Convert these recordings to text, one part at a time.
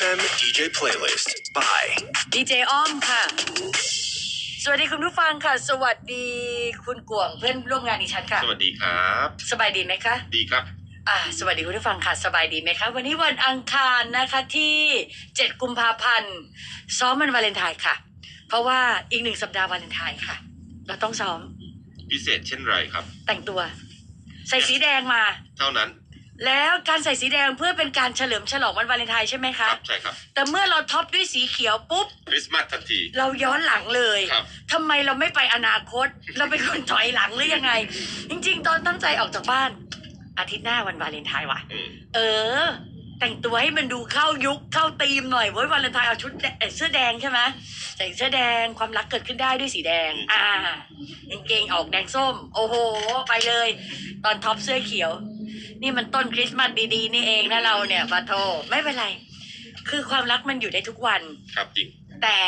FM DJ playlist by ดีเจอ้อมค่ะ สวัสดีคุณผู้ฟังค่ะ สวัสดีคุณกวางเพื่อนร่วมงานดิฉันค่ะ สวัสดีครับ สบายดีไหมคะ ดีครับ อ่า สวัสดีคุณผู้ฟังค่ะ สบายดีไหมคะ วันนี้วันอังคารนะคะที่ 7 กุมภาพันธ์ซ้อมมันวาเลนไทน์ค่ะ เพราะว่าอีกหนึ่งสัปดาห์วาเลนไทน์ค่ะ เราต้องซ้อม พิเศษเช่นไรครับ แต่งตัว ใส่สีแดงมา เท่านั้น แล้วการใส่สีแดงเพื่อเป็นการเฉลิมฉลองวันวาเลนไทน์ใช่ไหมคคะรับใช่ครับแต่เมื่อเราท็อปด้วยสีเขียวปุ๊บ คริสต์มาสทันที เราย้อนหลังเลยครับ ทำไมเราไม่ไปอนาคต เราเป็นคนถอยหลังหรือยังไง จริง ๆ ตอนตั้งใจออกจากบ้าน อาทิตย์หน้าวันวาเลนไทน์ว่ะ อืมเออ แต่งตัวให้มันดูเข้ายุคเข้าธีมหน่อยเว้ยวาเลนไทน์เอาชุดแดเอ่อเสื้อแดงใช่ไหมใส่เสื้อแดงความรักเกิดขึ้นได้ด้วยสีแดง อ่ากางเกงออกแดงส้ม โอ้โห ไปเลย ตอนท็อปเสื้อเขียว นี่มันต้นคริสต์มาสดีๆนี่เองนะเราเนี่ยปาโทไม่เป็นไร คือความรักมันอยู่ได้ทุกวัน ครับจริง แต่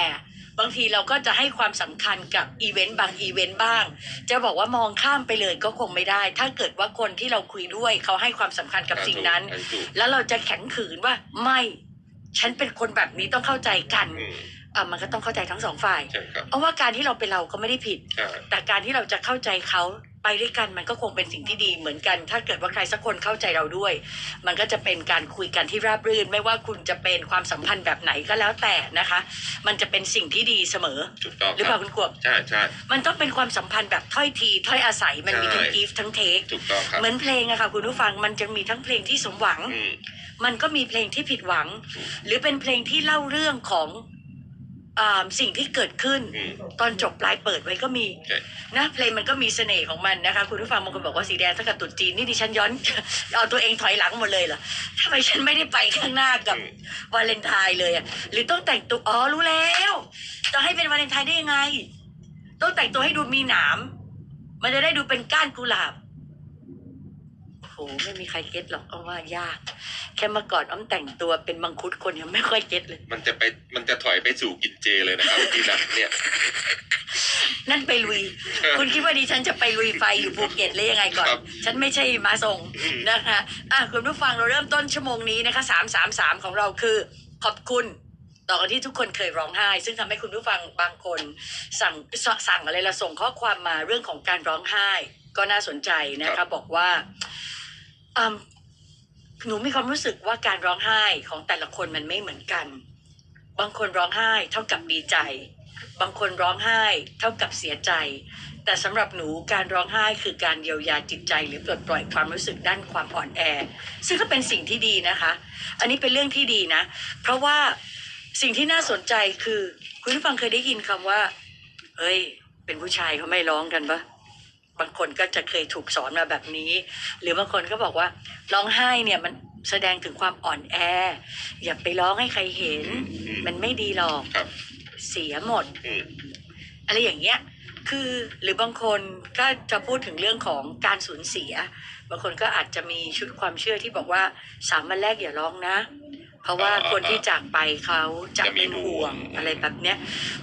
บางทีเราก็จะให้ความสำคัญกับอีเวนต์บางอีเวนต์บ้าง จะบอกว่ามองข้ามไปเลยก็คงไม่ได้ ถ้าเกิดว่าคนที่เราคุยด้วยเขาให้ความสำคัญกับสิ่งนั้นอันถูกแล้วเราจะแข็งขืนว่าไม่ฉันเป็นคนแบบนี้ต้องเข้าใจกันอืมอะมันก็ต้องเข้าใจทั้งสองฝ่ายใช่ครับเพราะว่าการที่เราเป็นเราก็ไม่ได้ผิดใช่แต่การที่เราจะเข้าใจเขา ไปด้วยกันมันก็คงเป็นสิ่งที่ดีเหมือนกัน ถ้าเกิดว่าใครสักคนเข้าใจเราด้วย มันก็จะเป็นการคุยกันที่ราบรื่น ไม่ว่าคุณจะเป็นความสัมพันธ์แบบไหนก็แล้วแต่นะคะ มันจะเป็นสิ่งที่ดีเสมอ ถูกต้องหรือคเปรัล่าบคุณกวบใช่ใช่มันต้องเป็นความสัมพันธ์แบบถ้อยที ถ้อยอาศัยมันมีทั้งใช่กิฟทั้งเทคถูกต้องครับเหมือนเพลงอะค่ะคุณผู้ฟังมันจะมีทั้งเพลงที่สมหวังอืมมันก็มีเพลงที่ผิดหวัง หรือเป็นเพลงที่เล่าเรื่องของอ่า สิ่งที่เกิดขึ้นอืม ตอนจบปลายเปิดไว้ก็มีใช่ นะเพลงมันก็มีเสน่ห์ของมันนะคะ คุณผู้ฟังบางคนบอกว่าสีแดงถ้ากับตรุ๊จีนนี่ดิฉันย้อน เอาตัวเองถอยหลังหมดเลยเหรอทำไมฉันไม่ได้ไปข้างหน้ากับอืม วาเลนไทน์เลยอะหรือต้องแต่งตัวอ๋อรู้แล้ว จะให้เป็นวาเลนไทน์ได้ยังไง ต้องแต่งตัวให้ดูมีหนาม มันจะได้ดูเป็นก้านกุหลาบโอ้โห ไม่มีใครเก็ตหรอกเอาว่ายาก แค่เมื่อก่อนอ้อมแต่งตัวเป็นมังคุดคนยังไม่ค่อยเก็ตเลย มันจะไปมันจะถอยไปสู่กินเจเลยนะครับทีหลังเนี่ย นั่นไปลุย คุณคิดว่าดิฉันจะไปลุยไฟอยู่ภูเก็ตหรือยังไงก่อน ครับ ฉันไม่ใช่มาส่งอืมนะคะอะคุณผู้ฟังเราเริ่มต้นชั่วโมงนี้นะคะสามสามสามของเราคือ ขอบคุณ ต่อกันที่ทุกคนเคยร้องไห้ ซึ่งทำให้คุณผู้ฟังบางคน สั่งสสั่งอะไรละส่งข้อความมาเรื่องของการร้องไห้ ก็น่าสนใจนะคะบอกว่า อืมหนูมีความรู้สึกว่าการร้องไห้ของแต่ละคนมันไม่เหมือนกัน บางคนร้องไห้เท่ากับดีใจ บางคนร้องไห้เท่ากับเสียใจ แต่สำหรับหนูการร้องไห้คือการเยียวยาจิตใจ หรือปลดปล่อยความรู้สึกด้านความอ่อนแอ ซึ่งก็เป็นสิ่งที่ดีนะคะ อันนี้เป็นเรื่องที่ดีนะ เพราะว่าสิ่งที่น่าสนใจคือ คุณผู้ฟังเคยได้ยินคำว่า เฮ้ย เป็นผู้ชายเขาไม่ร้องกันปะ บางคนก็จะเคยถูกสอนมาแบบนี้ หรือบางคนก็บอกว่าร้องไห้เนี่ยมันแสดงถึงความอ่อนแอ อย่าไปร้องให้ใครเห็นอืมมันไม่ดีหรอกครับเสียหมด อืมอะไรอย่างเงี้ย คือหรือบางคนก็จะพูดถึงเรื่องของการสูญเสีย บางคนก็อาจจะมีชุดความเชื่อที่บอกว่าสามวันแรกอย่าร้องนะ เพราะว่าอ่าคนที่จากไปเขาจะจะมีเป็นห่วงห่วงอะไรแบบเนี้ย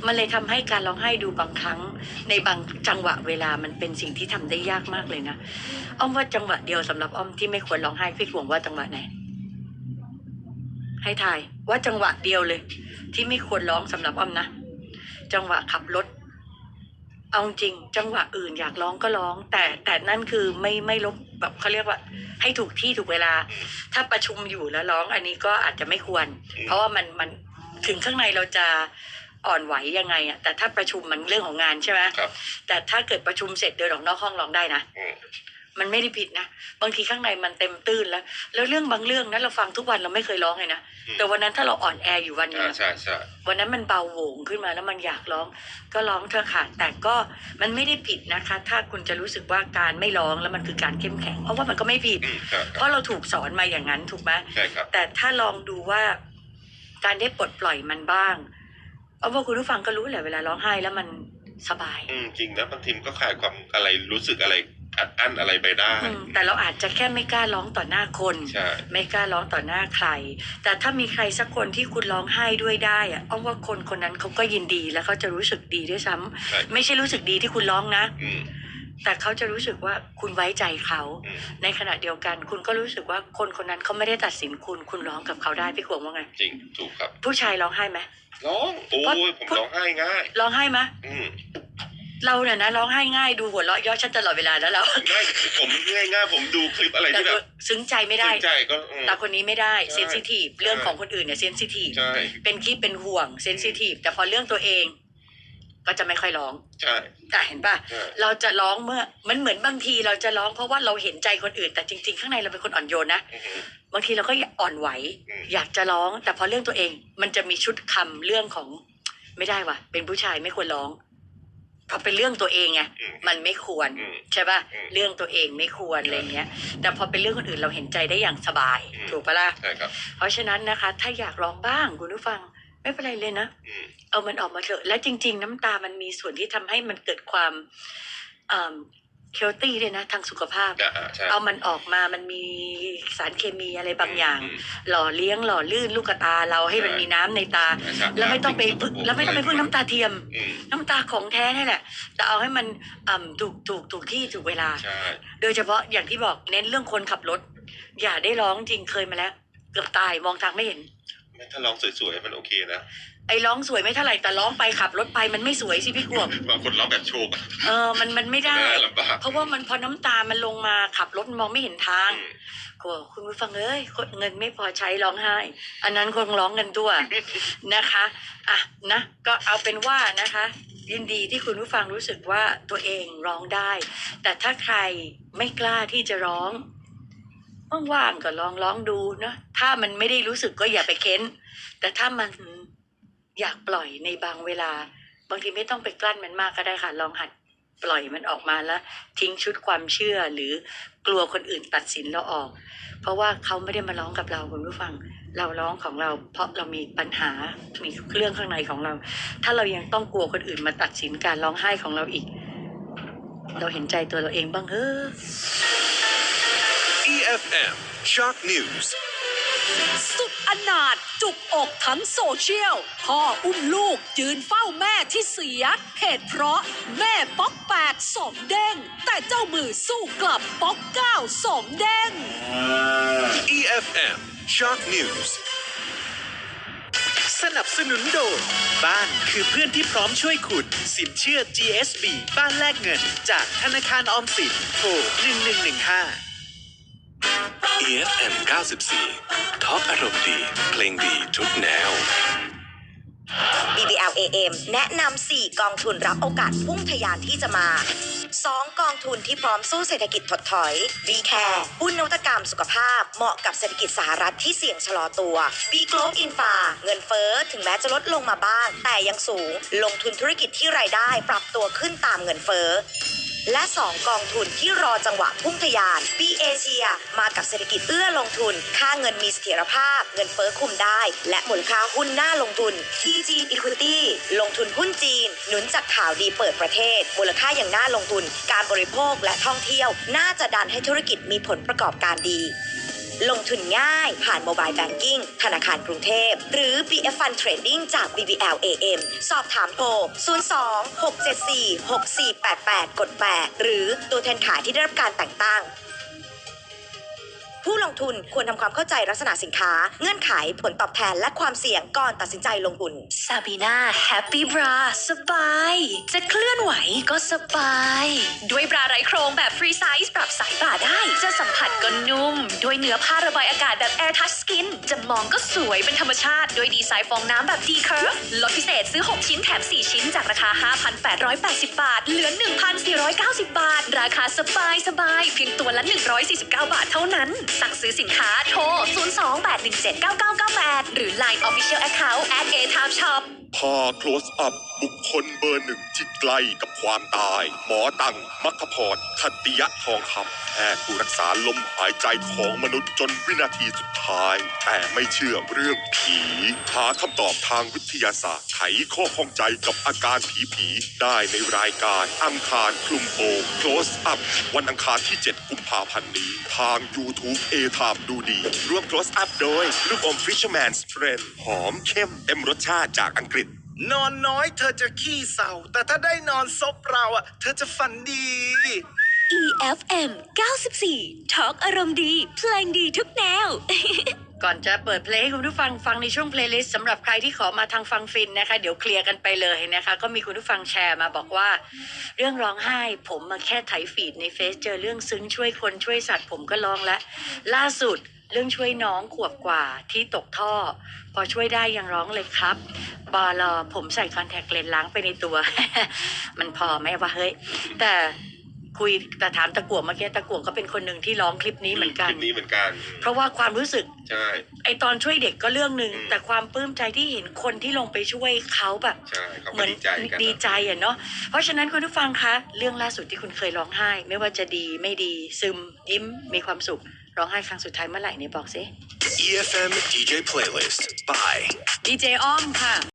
มันเลยทำให้การร้องไห้ดูบางครั้ง ในบางจังหวะเวลามันเป็นสิ่งที่ทำได้ยากมากเลยนะอ้อมว่าจังหวะเดียวสำหรับอ้อมที่ไม่ควรร้องไห้พี่ห่วงว่าจังหวะไหนให้ทายว่าจังหวะเดียวเลย ที่ไม่ควรร้องสำหรับอ้อมนะจังหวะขับรถ เอาจริง จังหวะอื่นอยากร้องก็ร้อง แต่แต่นั่นคือไม่ไม่ลบแบบเขาเรียกว่า ให้ถูกที่ถูกเวลา ถ้าประชุมอยู่แล้วร้องอันนี้ก็อาจจะไม่ควรอืมเพราะว่ามันมันถึงข้างในเราจะอ่อนไหวยังไงอะแต่ถ้าประชุมมันเรื่องของงานใช่ไหมครับ แต่ถ้าเกิดประชุมเสร็จเดินออกนอกห้องร้องได้นะอื มมันไม่ได้ผิดนะ บางทีข้างในมันเต็มตื้นแล้ว แล้วเรื่องบางเรื่องนั้นเราฟังทุกวันเราไม่เคยร้องเลยนะอืมแต่วันนั้นถ้าเราอ่อนแออยู่วันหนึงอ่าอะใช่ใช่วันนั้นมันเบาโหวงขึ้นมาแล้วมันอยากร้อง ก็ร้องเถอะค่ะ แต่ก็มันไม่ได้ผิดนะคะ ถ้าคุณจะรู้สึกว่าการไม่ร้องแล้วมันคือการเข้มแข็ง เพราะว่ามันก็ไม่ผิดอืมครับเพราะเราถูกสอนมาอย่างนั้นถูกไหมใช่ครับ แต่ถ้าลองดูว่า การได้ปลดปล่อยมันบ้าง เอาว่าคุณผู้ฟังก็รู้แหละเวลาร้องไห้แล้วมันสบาย อืมจริงนะบางทีมันก็คลายความอะไรรู้สึกอะไร อัดอั้นอะไรไปได้อืมแต่เราอาจจะแค่ไม่กล้าร้องต่อหน้าคนใช่ไม่กล้าร้องต่อหน้าใคร แต่ถ้ามีใครสักคนที่คุณร้องไห้ด้วยได้อะเอาว่าคนคนนั้นเขาก็ยินดีแล้วเขาจะรู้สึกดีด้วยซ้ำใช่ไม่ใช่รู้สึกดีที่คุณร้องนะอืมแต่เขาจะรู้สึกว่าคุณไว้ใจเขาอืมในขณะเดียวกัน คุณก็รู้สึกว่าคนคนนั้นเขาไม่ได้ตัดสินคุณ คุณร้องกับเขาได้พี่ขวงว่าไง จริง ถูกครับ ผู้ชายร้องไห้ไหมร้อง โอ้ยผมเพราะร้องไห้ง่าย ร้องไห้ไหมอืม เราเนี่ยนะร้องไห้ง่ายดูหัวเราะเย่อฉันตลอดเวลาแล้วเราง่ายผมง่ายง่ายๆผมดูคลิปอะไรแต่ที่แบบซึ้งใจไม่ได้สนใจก็อืมแต่คนนี้ไม่ได้ใช่เซนซิทีฟเรื่องของคนอื่นเนี่ยเซนซิทีฟใช่เป็นคิดเป็นห่วงเซนซิทีฟแต่พอเรื่องตัวเอง ก็จะไม่ค่อยร้องใช่แต่เห็นป่ะใช่เราจะร้องเมื่อ มันเหมือนบางทีเราจะร้องเพราะว่าเราเห็นใจคนอื่น แต่จริง ๆ ข้างในเราเป็นคนอ่อนโยนนะอือหือบางทีเราก็อ่อนไหวอืมอยากจะร้อง แต่พอเรื่องตัวเอง มันจะมีชุดคำเรื่องของไม่ได้ว่ะเป็นผู้ชายไม่ควรร้อง เพราะเป็นเรื่องตัวเองไงอืมมันไม่ควรอืมใช่ป่ะอืมเรื่องตัวเองไม่ควรอะไรเงี้ย แต่พอเป็นเรื่องคนอื่นเราเห็นใจได้อย่างสบายอืมถูกปะล่ะใช่ครับเพราะฉะนั้นนะคะ ถ้าอยากร้องบ้างคุณผู้ฟังไม่เป็นไรเลยนะอืมเอามันออกมาเถอะ และจริง ๆ น้ำตามันมีส่วนที่ทำให้มันเกิดความ เคลตี้เลยนะทางสุขภาพอ่าอ่าใช่ เอามันออกมามันมีสารเคมีอะไรบางอย่าง อืมหล่อเลี้ยงหล่อลื่นลูกตาเราให้มันใช่ มีน้ำในตาใช่แล้วไม่ต้องไปพึ่งแล้วไม่ต้องไปพึ่งน้ำตาเทียม อืมน้ำตาของแท้นี่แหละ แต่เอาให้มันอ่ำถูกถูกถูกที่ถูกเวลา ใช่ โดยเฉพาะอย่างที่บอกเน้นเรื่องคนขับรถ อย่าได้ร้องจริงเคยมาแล้ว เกือบตายมองทางไม่เห็น ไม่ถ้าร้องสวยๆ มันโอเคนะ ไอ้ร้องสวยไม่เท่าไหร่แต่ร้องไปขับรถไปมันไม่สวยสิพี่ขวบ บางคนร้องแบบโชกอะเออ มันมันไม่ได้น่าลำบากเพราะว่ามันพอน้ำตามันลงมาขับรถมองไม่เห็นทางอืมกลัวคุณผู้ฟังเอ้ยคนเงินไม่พอใช้ร้องไห้ อันนั้นคงร้องกันตัว นะคะอะนะก็เอาเป็นว่านะคะ ยินดีที่คุณผู้ฟังรู้สึกว่าตัวเองร้องได้ แต่ถ้าใครไม่กล้าที่จะร้องว่างๆก็ลองร้องดูนะถ้ามันไม่ได้รู้สึกก็อย่าไปเค้น แต่ถ้ามัน อยากปล่อยในบางเวลา บางทีไม่ต้องไปกลั้นมันมากก็ได้ค่ะ ลองหัดปล่อยมันออกมาแล้ว ทิ้งชุดความเชื่อหรือกลัวคนอื่นตัดสินเราออก เพราะว่าเขาไม่ได้มาร้องกับเราคุณผู้ฟัง เราร้องของเราเพราะเรามีปัญหา มีเรื่องข้างในของเรา ถ้าเรายังต้องกลัวคนอื่นมาตัดสินการร้องไห้ของเราอีก เราเห็นใจตัวเราเองบ้างเฮ้อ EFM Shock News สุดอนาถจุกอกทั้งโซเชียล พ่ออุ้มลูกยืนเฝ้าแม่ที่เสียเหตุเพราะแม่ป๊อกแปดสองเด้ง แต่เจ้ามือสู้กลับป๊อกเก้าสองเด้ง EFM Shock News สนับสนุนโดยบ้านคือเพื่อนที่พร้อมช่วยคุณ สินเชื่อ GSB บ้านแลกเงิน จากธนาคารออมสินโทร1115 EFM 94ท็อปอารมณ์ดี เพลงดีทุกแนว BBL AM แนะนำ 4 กองทุนรับโอกาสพุ่งทะยานที่จะมา 2 กองทุนที่พร้อมสู้เศรษฐกิจถดถอย V Care หุ้นนวัตกรรมสุขภาพ เหมาะกับเศรษฐกิจสหรัฐที่เสี่ยงชะลอตัว B Globe Infa เงินเฟ้อถึงแม้จะลดลงมาบ้าง แต่ยังสูง ลงทุนธุรกิจที่รายได้ปรับตัวขึ้นตามเงินเฟ้อ และ 2 กองทุนที่รอจังหวะพุ่งทะยาน B Asia มากับเศรษฐกิจเอื้อลงทุน ค่าเงินมีเสถียรภาพ เงินเฟ้อคุมได้ และมูลค่าหุ้นน่าลงทุน TG Equity ลงทุนหุ้นจีน หนุนจากข่าวดีเปิดประเทศ มูลค่าอย่างน่าลงทุน การบริโภคและท่องเที่ยว น่าจะดันให้ธุรกิจมีผลประกอบการดี ลงทุนง่าย ผ่านโมบายแบงกิ้งธนาคารกรุงเทพ หรือ BF Fund Trading จาก BBL AM สอบถามโทร 02 674 6488 กด 8 หรือตัวแทนขายที่ได้รับการแต่งตั้ง ผู้ลงทุนควรทำความเข้าใจลักษณะสินค้า เงื่อนไขผลตอบแทนและความเสี่ยงก่อนตัดสินใจลงทุนซาบีนาแฮปปี้บราสบาย จะเคลื่อนไหวก็สบาย ด้วยบราไร้โครงแบบฟรีไซส์ปรับสายบ่าได้ จะสัมผัสก็นุ่ม ด้วยเนื้อผ้าระบายอากาศแบบ Air Touch Skin จะมองก็สวยเป็นธรรมชาติ ด้วยดีไซน์ฟองน้ำแบบ D Curve ลดพิเศษซื้อ 6 ชิ้นแถม 4 ชิ้นจากราคา 5,880 บาท เหลือ 1,490 บาท ราคาสบายสบายเพียงตัวละ 149 บาทเท่านั้นสั่งซื้อสินค้าโทร 02-817-9998 หรือ Line Official Account at a time shop พอ close up บุคคลเบอร์หนึ่งที่ใกล้กับความตาย หมอตังมัคพรคัติยะทองคำแพทย์ผู้รักษาลมหายใจของมนุษย์จนวินาทีสุดท้าย แต่ไม่เชื่อเรื่องผี หาคำตอบทางวิทยาศาสตร์ไขข้อข้องใจกับอาการผีผีได้ในรายการอังคารคลุมโปง close up วันอังคารที่ 7 กุมภาพันธ์นี้ ทาง YouTube A Time ดูดี ร่วม close up โดยลูกอม Fisherman's Friend หอมเข้มเต็มรสชาติจากอังกฤษ นอนน้อยเธอจะขี้เศร้า แต่ถ้าได้นอนซบเราอะ เธอจะฝันดี EFM 94 Talk อารมณ์ดี เพลงดีทุกแนว ก่อนจะเปิดเพลงให้คุณผู้ฟังฟังในช่วงเพลย์ลิสต์สำหรับใครที่ขอมาทางฟังฟินนะคะ เดี๋ยวเคลียร์กันไปเลยนะคะ ก็มีคุณผู้ฟังแชร์มาบอกว่า เรื่องร้องไห้ ผมมาแค่ไถฟีดในเฟซเจอเรื่องซึ้งช่วยคนช่วยสัตว์ผมก็ร้องแล้วล่าสุด เรื่องช่วยน้องขวบกว่าที่ตกท่อ พอช่วยได้ยังร้องเลยครับ บอลอผมใส่คอนแทคเลนส์ล้างไปในตัว มันพอไหมวะเฮ้ย แต่คุยแต่ถามตะกั่วเมื่อกี้ตะกั่วก็เป็นคนหนึ่งที่ร้องคลิปนี้เหมือนกัน คลิปนี้เหมือนกันเพราะว่าความรู้สึกใช่ไอตอนช่วยเด็กก็เรื่องหนึ่งอืมแต่ความปลื้มใจที่เห็นคนที่ลงไปช่วยเขาแบบใช่เขาเหก็มือนดีใจกันดีใจอะเนาะเพราะฉะนั้นคุณผู้ฟังคะ เรื่องล่าสุดที่คุณเคยร้องไห้ ไม่ว่าจะดีไม่ดีซึมยิ้มมีความสุข ร้องไห้ครั้งสุดท้ายเมื่อไหร่เนี่ยบอกสิ EFM DJ Playlist by ดีเจอ้อมค่ะ